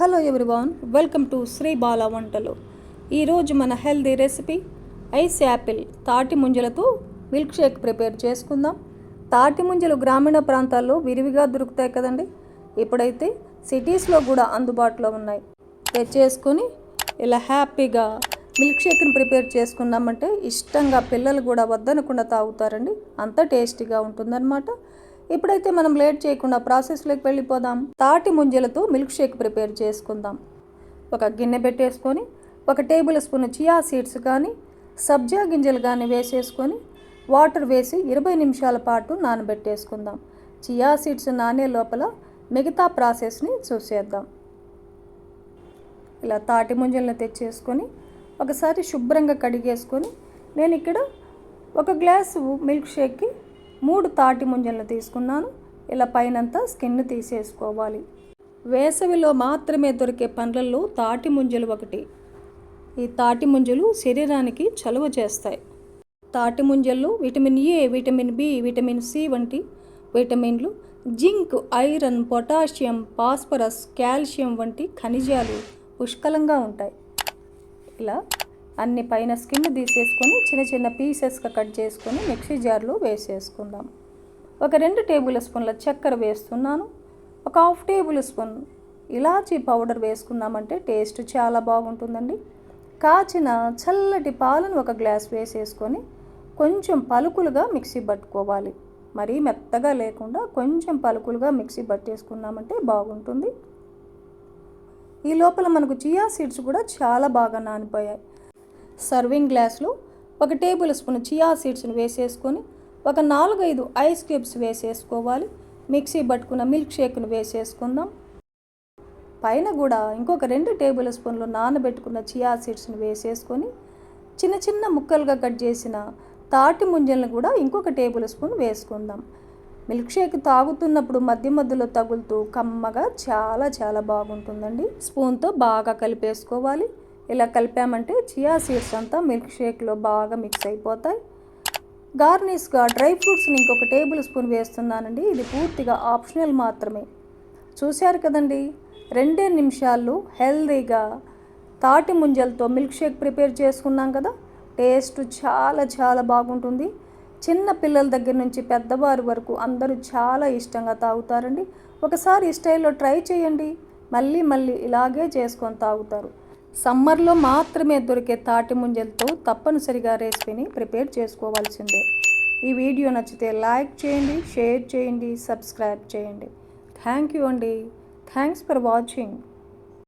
Hello everyone welcome to Sri Bala వంటలు ఈరోజు మన హెల్దీ రెసిపీ ఐస్ యాపిల్ తాటి ముంజలతో మిల్క్ షేక్ ప్రిపేర్ చేసుకుందాం. తాటి ముంజలు గ్రామీణ ప్రాంతాల్లో విరివిగా దొరుకుతాయి కదండి? ఇప్పుడైతే సిటీస్లో కూడా అందుబాటులో ఉన్నాయి. తెచ్చేసుకొని ఇలా హ్యాపీగా మిల్క్ షేక్ని ప్రిపేర్ చేసుకున్నామంటే ఇష్టంగా పిల్లలు కూడా వద్దనకుండా తాగుతారండి. అంత టేస్టీగా ఉంటుందన్నమాట. ఇప్పుడైతే మనం లేట్ చేయకుండా ప్రాసెస్లోకి వెళ్ళిపోదాం తాటి ముంజలతో మిల్క్ షేక్ ప్రిపేర్ చేసుకుందాం. ఒక గిన్నె పెట్టేసుకొని ఒక టేబుల్ స్పూన్ చియా సీడ్స్ కానీ సబ్జా గింజలు కానీ వేసేసుకొని వాటర్ వేసి ఇరవై నిమిషాల పాటు నానబెట్టేసుకుందాం. చియా సీడ్స్ నానే లోపల మిగతా ప్రాసెస్ని చూసేద్దాం. ఇలా తాటి ముంజలను తెచ్చేసుకొని ఒకసారి శుభ్రంగా కడిగేసుకొని నేను ఇక్కడ ఒక గ్లాసు మిల్క్ షేక్కి మూడు తాటి ముంజలను తీసుకున్నాను. ఇలా పైనంతా స్కిన్ తీసేసుకోవాలి. వేసవిలో మాత్రమే దొరికే పండ్లల్లో తాటి ముంజలు ఒకటి. ఈ తాటి ముంజలు శరీరానికి చలువ చేస్తాయి. తాటి ముంజల్లో vitamin A vitamin B vitamin C వంటి విటమిన్లు zinc iron potassium phosphorus calcium వంటి ఖనిజాలు పుష్కలంగా ఉంటాయి. ఇలా అన్ని పైన స్కిన్ తీసేసుకొని చిన్న చిన్న పీసెస్గా కట్ చేసుకొని మిక్సీ జార్లో వేసేసుకుందాం. ఒక రెండు టేబుల్ స్పూన్ల చక్కెర వేస్తున్నాను. ఒక హాఫ్ టేబుల్ స్పూన్ ఇలాచీ పౌడర్ వేసుకున్నామంటే టేస్ట్ చాలా బాగుంటుందండి. కాచిన చల్లటి పాలను ఒక గ్లాస్ వేసేసుకొని కొంచెం పలుకులుగా మిక్సీ పట్టుకోవాలి. మరీ మెత్తగా లేకుండా కొంచెం పలుకులుగా మిక్సీ పట్టేసుకున్నామంటే బాగుంటుంది. ఈ లోపల మనకు చియా సీడ్స్ కూడా చాలా బాగా నానిపోయాయి. సర్వింగ్ గ్లాస్లో ఒక టేబుల్ స్పూన్ చియా సీడ్స్ని వేసేసుకొని ఒక నాలుగైదు ఐస్ క్యూబ్స్ వేసేసుకోవాలి. మిక్సీ పట్టుకున్న మిల్క్ షేక్ను వేసేసుకుందాం. పైన కూడా ఇంకొక రెండు టేబుల్ స్పూన్లు నానబెట్టుకున్న చియా సీడ్స్ని వేసేసుకొని చిన్న చిన్న ముక్కలుగా కట్ చేసిన తాటి ముంజలను కూడా ఇంకొక టేబుల్ స్పూన్ వేసుకుందాం. మిల్క్ షేక్ తాగుతున్నప్పుడు మధ్య మధ్యలో తగులుతూ కమ్మగా చాలా చాలా బాగుంటుందండి. స్పూన్తో బాగా కలిపేసుకోవాలి. ఇలా కలిపామంటే చియా సీడ్స్ అంతా మిల్క్ షేక్లో బాగా మిక్స్ అయిపోతాయి. గార్నిష్గా డ్రై ఫ్రూట్స్ని ఇంకొక టేబుల్ స్పూన్ వేస్తున్నానండి. ఇది పూర్తిగా ఆప్షనల్ మాత్రమే. చూశారు కదండి? రెండే నిమిషాల్లో హెల్దీగా తాటి ముంజలతో మిల్క్ షేక్ ప్రిపేర్ చేసుకున్నాం కదా? టేస్ట్ చాలా చాలా బాగుంటుంది. చిన్న పిల్లల దగ్గర నుంచి పెద్దవారి వరకు అందరూ చాలా ఇష్టంగా తాగుతారండి. ఒకసారి ఈ స్టైల్లో ట్రై చేయండి. మళ్ళీ మళ్ళీ ఇలాగే చేసుకొని తాగుతారు. సమ్మర్లో మాత్రమే దొరికే తాటి ముంజలతో తప్పనిసరిగా రెసిపీని ప్రిపేర్ చేసుకోవాల్సిందే. ఈ వీడియో నచ్చితే లైక్ చేయండి షేర్ చేయండి సబ్స్క్రైబ్ చేయండి. థ్యాంక్ యూ అండి. Thanks for watching.